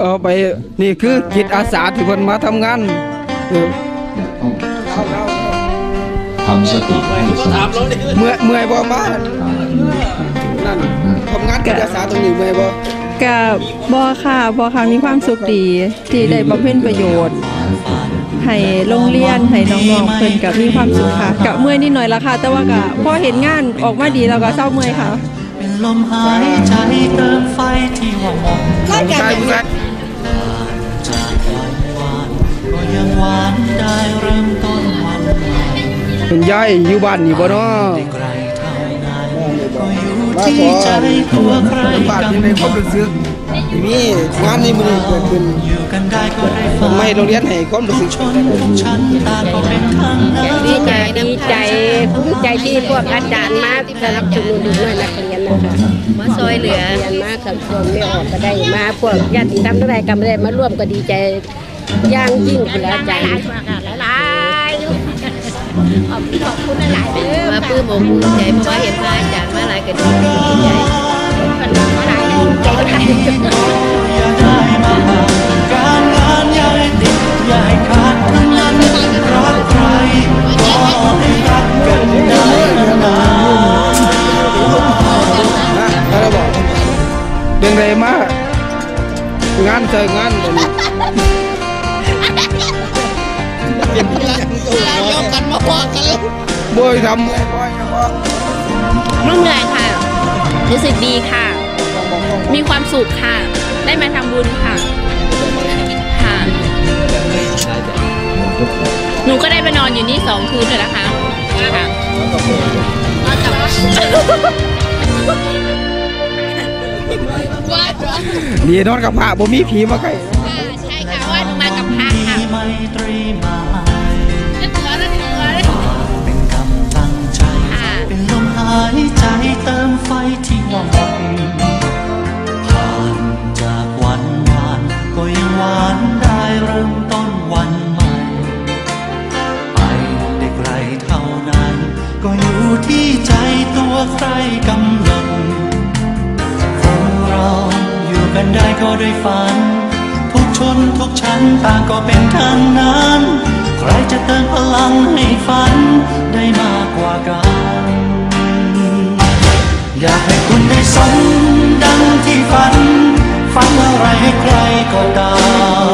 เอาไปนี่คือจิตอาสาที่เพิ่นมาทำงานเออทำสติให้สงบเมื่อยเมื่อยบ่มานั่นทำงานจิตอาสาตรงนี้เมื่อยบ่กับบอค่ะบอค่ะมีความสุขดีที่ได้บำเพ็ญประโยชน์ให้โรงเรียนให้น้องๆเพิ่นกับมีความสุขค่ะกะเมื่อยนิดหน่อยละค่ะ แต่ว่ากะพอเห็นงานออกมาดีแล้วก็เศร้าเมื่อยค่ะ เป็นลมหายใจเติมไฟที่ว่ามองผู้ชายผู้ชายจากวันวานก็ยังหวานได้เริ่มต้นวันใหม่คุณยายอยู่บ้านนี่บ่เนาะไกลเท่านั้นก็อยู่ที่ใจตัวใครบ้านกันอยู่ในความรู้สึก มีงานในมือเกิดขึ้นทำไมโรงเรียนให้ความรู้สึกชนชั้นตางก็เป็นทางนั้นดีใจดีใจภูมิใจที่พวกอาจารย์มาสนับสนุนดูด้วยนักเรียนนะคะมาซอยเหลือเรียนมาสังคมไม่ออกก็ได้มาพวกญาติธรรมทั้งหลายก็ไม่ได้มาร่วมก็ดีใจย่างยิ่งคุณอาจารย์หลายขอบขอบคุณหลายเด้อมาปื้มอกภูมิใจเพราะว่าเห็นว่าอาจารย์มาหลายก็ดีใจมันมาหลา ยดีใจอย่าได้มาห่างการงานอย่าให้ติดอย่าให้ขาดทั้งนั้นรักใครก็ให้รักกันได้นานนะแล้วบอกเรื่องใดมางานเจองานแบบนี้บ่อยทำบ่อยนะบ่ไม่เหนื่อยค่ะ รู้สึกดีค่ะ มีความสุขค่ะ ได้มาทำบุญค่ะค่ะ หนูก็ได้ไปนอนอยู่นี่สองคืนเลยนะคะค่ะดีนอนกับพระบ่มีผีมาใกล้ใช่ค่ะว่าหนูมากับพระมีค่ะไมตรีมานั่นหัวนั่นหัวเป็นกำลังใจค่ะเป็นลมหายใจเติมไฟ กันได้ก็ด้วยฝัน ทุกชนทุกชั้นต่างก็เป็นทางนั้น ใครจะเติมพลังให้ฝันได้มากกว่ากัน อยากให้คุณได้สมดังที่ฝัน ฝันอะไรให้ใครก็ตามอยากให้คุณได้สม